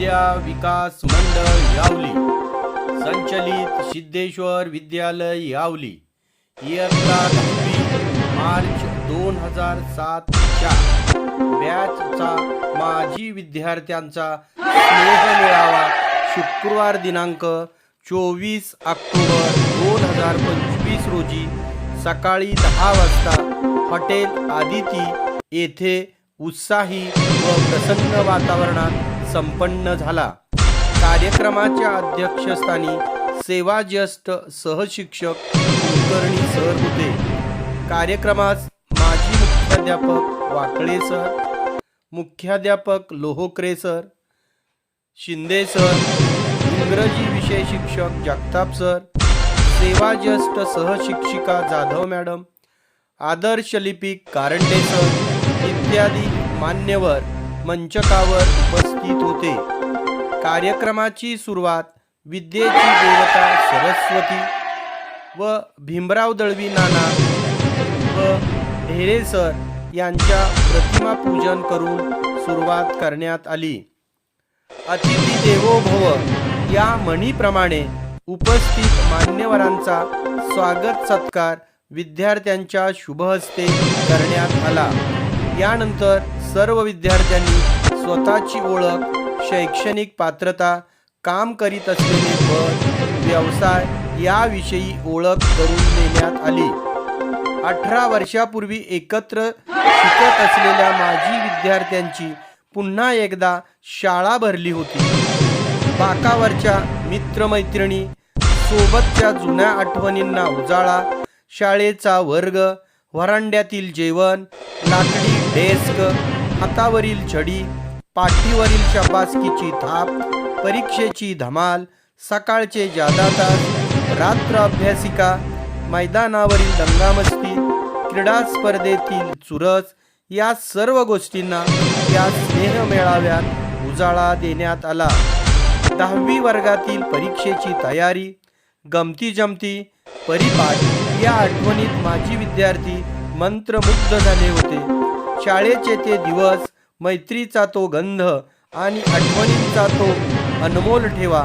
विद्या विकास मंडळ यावली. संचलित सिद्धेश्वर विद्यालय यावली. इयत्ता मार्च दोन हजार सातच्या बॅचचा माजी विद्यार्थ्यांचा स्नेह मेळावा शुक्रवार दिनांक चोवीस ऑक्टोबर दोन हजार पंचवीस रोजी सकाळी दहा वाजता हॉटेल आदिती येथे उत्साही व प्रसन्न वातावरणात संपन्न झाला. कार्यक्रमाच्या अध्यक्षस्थानी सेवा ज्येष्ठ सहशिक्षक कुलकर्णी सर होते. कार्यक्रमास माजी मुख्याध्यापक वाकळे सर मुख्याध्यापक लोहोकरे सर शिंदे सर इंग्रजी विषय शिक्षक जगताप सर सेवा ज्येष्ठ सहशिक्षिका जाधव मॅडम आदर्श लिपिक कारंडे सर इत्यादी मान्यवर मंचकावर उपस्थित होते. कार्यक्रमाची सुरुवात विद्येची देवता सरस्वती व भीमराव दळवी नाना व ढेरे सर यांच्या प्रतिमा पूजन करून सुरुवात करण्यात आली. अतिथी देवो भव या म्हणीप्रमाणे उपस्थित मान्यवरांचा स्वागत सत्कार विद्यार्थ्यांच्या शुभहस्ते करण्यात आला. यानंतर सर्व विद्यार्थ्यांनी स्वतःची ओळख शैक्षणिक पात्रता काम करीत असलेले पद व्यवसाय याविषयी ओळख करून देण्यात आली. अठरा वर्षापूर्वी एकत्र शिकत असलेल्या माजी विद्यार्थ्यांची पुन्हा एकदा शाळा भरली होती. बाकावरच्या मित्रमैत्रिणी सोबतच्या जुन्या आठवणींना उजाळा शाळेचा वर्ग व्हरांड्यातील जेवण लाकडी डेस्क हातावरील छडी पाठीवरील शपासकीची थाप परीक्षेची धमाल सकाळचे जादा तास रात्र अभ्यासिका मैदानावरील दंगामस्ती क्रीडा स्पर्धेतील चुरस या सर्व गोष्टींना या स्नेह मेळाव्यात उजाळा देण्यात आला. दहावी वर्गातील परीक्षेची तयारी गमती जमती परिपाठ या आठवणीत माजी विद्यार्थी मंत्रमुग्ध झाले होते. शाळेचे ते दिवस मैत्रीचा तो गंध आणि आठवणींचा तो अनमोल ठेवा.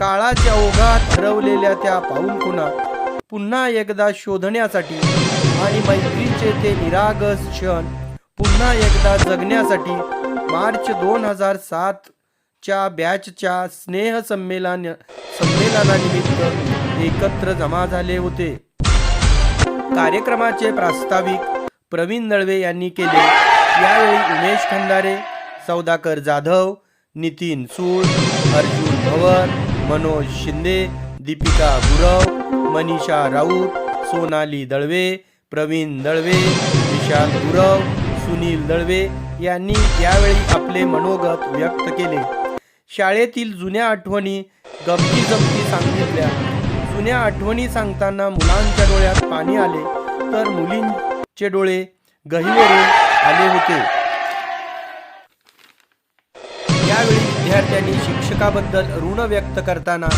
काळाच्या ओघात हरवलेल्या त्या पाऊलखुणा पुन्हा एकदा शोधण्यासाठी आणि मैत्रीचे ते निरागस क्षण पुन्हा एकदा जगण्यासाठी मार्च दोन हजार सातच्या बॅचच्या स्नेहसंमेलन संमेलनानिमित्त एकत्र जमा झाले होते. कार्यक्रमाचे प्रास्ताविक प्रवीण दळवे यांनी केले. यावेळी उमेश खंदारे सौदाकर जाधव नितीन सूळ अर्जुन भवर मनोज शिंदे दीपिका गुरव मनीषा राऊत सोनाली दळवे प्रवीण दळवे विशाल गुरव सुनील दळवे यांनी यावेळी आपले मनोगत व्यक्त केले. शाळेतील जुन्या आठवणी गमती जमती सांगितल्या. जुन्या आठवणी सांगताना मुलांच्या डोळ्यात पाणी आले तर चे डोळे गहिवरून आले होते. यावेळी विद्यार्थ्यांनी शिक्षकाबद्दल ऋण व्यक्त करताना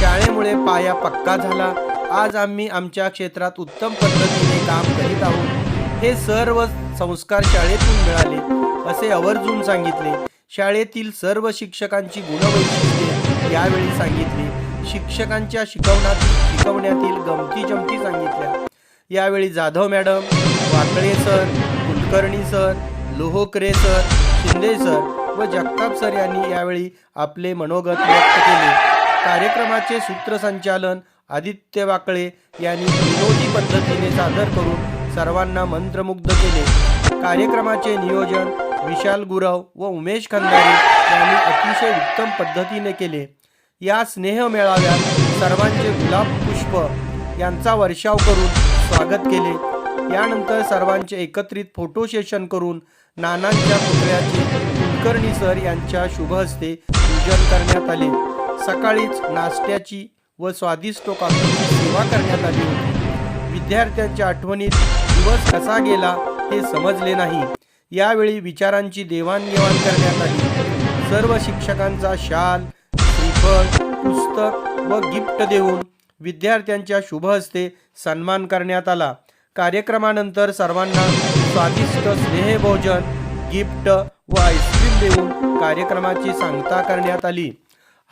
शाळेमुळे पाया पक्का झाला. आज आम्ही आमच्या क्षेत्रात उत्तम पद्धतीने काम करीत आहोत. हे सर्व संस्कार शाळेतून मिळाले असे आवर्जून सांगितले. शाळेतील सर्व शिक्षकांची गुणवैशिष्ट्ये यावेळी सांगितली. शिक्षकांच्या शिकवण्यातील शिकवण्यातील गमती जमती सांगितल्या. यावेळी Jadhav madam Wakale sir Kulkarni sir Lohokare sir Shinde sir व जगताप सर यांनी यावेळी आपले मनोगत व्यक्त केले. कार्यक्रमाचे सूत्रसंचालन आदित्य वाकळे यांनी विनोदी पद्धतीने सादर करून सर्वांना मंत्रमुग्ध केले. कार्यक्रमाचे नियोजन विशाल गुरव व उमेश खंदारे यांनी अतिशय उत्तम पद्धतीने केले. या स्नेह मेळाव्यात सर्वांचे गुलाब पुष्प यांचा वर्षाव करून स्वागत केले. यानंतर सर्वांचे एकत्रित फोटो सेशन करून नानांच्या पुतळ्याचे कुलकर्णी सर यांच्या शुभहस्ते पूजन करण्यात आले. सकाळीच नाश्त्याची व स्वादिष्ट कॉफीची सेवा करण्यात आली होती. विद्यार्थ्यांच्या आठवणीत दिवस कसा गेला हे समजले नाही. यावेळी विचारांची देवाणघेवाण करण्यात आली. सर्व शिक्षकांचा शाल श्रीफळ पुस्तक व गिफ्ट देऊन विद्यार्थ्यांच्या शुभहस्ते सन्मान करण्यात आला. कार्यक्रमानंतर सर्वांना स्वादिष्ट स्नेहभोजन गिफ्ट व आईस्क्रीम देऊन कार्यक्रमाची सांगता करण्यात आली.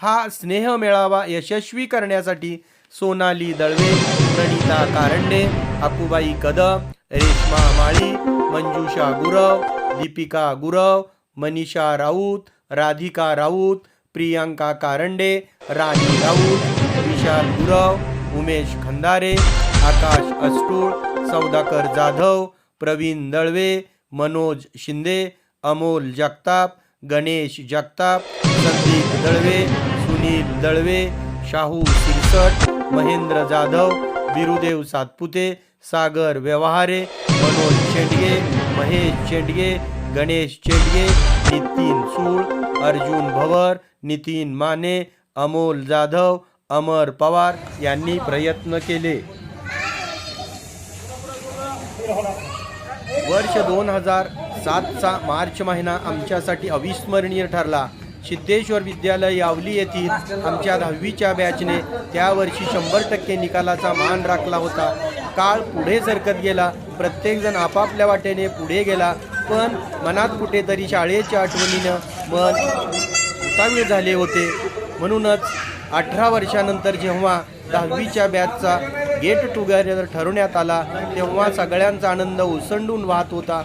हा स्नेह मेळावा यशस्वी करण्यासाठी सोनाली दळवे प्रणिता कारंडे अकुबाई कदम रेश्मा माळी मंजुषा गुरव दीपिका गुरव मनीषा राऊत राधिका राऊत प्रियांका कारंडे राणी राऊत विशाल गुरव उमेश खंदारे आकाश अस्टूळ सौदाकर जाधव प्रवीण दळवे मनोज शिंदे अमोल जगताप गणेश जगताप संदीप दळवे सुनील दळवे शाहू सिरसट महेंद्र जाधव बिरुदेव सातपुते सागर व्यवहारे मनोज शेंडगे महेश शेंडगे गणेश शेंडगे नितीन सूळ अर्जुन भवर नितीन माने अमोल जाधव अमर पवार यांनी प्रयत्न केले. वर्ष दोन हजार सातचा मार्च महिना आमच्यासाठी अविस्मरणीय ठरला. सिद्धेश्वर विद्यालय यावली येथील आमच्या दहावीच्या बॅचने त्यावर्षी शंभर टक्के निकालाचा मान राखला होता. काळ पुढे सरकत गेला. प्रत्येकजण आपापल्या वाटेने पुढे गेला. पण मनात कुठेतरी शाळेच्या आठवणीनं मन उतावीळ झाले होते. म्हणूनच अठरा वर्षानंतर जेव्हा दहावीच्या बॅचचा गेट टुगेदर ठरवण्यात आला तेव्हा सगळ्यांचा आनंद ओसंडून वाहत होता.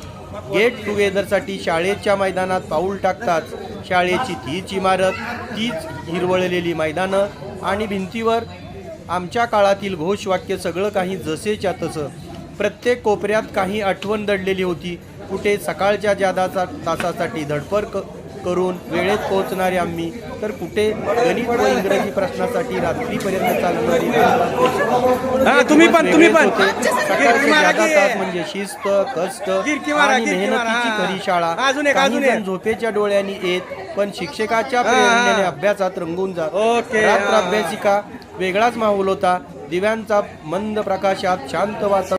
गेट टुगेदरसाठी शाळेच्या मैदानात पाऊल टाकताच शाळेची तीच इमारत तीच हिरवळलेली मैदानं आणि भिंतीवर आमच्या काळातील घोषवाक्य सगळं काही जसेच्या तसं. प्रत्येक कोपऱ्यात काही आठवण दडलेली होती. कुठे सकाळच्या जादाचा तासासाठी धडपड क करून वेळेत पोहोचणारे आम्ही तर कुठे गणित व इंग्रजी प्रश्नासाठी रात्रीपर्यंत चालणारी हा, तुम्ही पण, तुम्ही पण. म्हणजे शिस्त कष्ट आणि मेहनतीची. खरी शाळा अजून एक, एक. झोपेच्या डोळ्यांनी येत पण शिक्षकाच्या. प्रेरणेने अभ्यासात रंगून जात रात्र. अभ्यासिका वेगळाच माहोल होता दिव्यांचा मंद प्रकाशात शांत वातावरण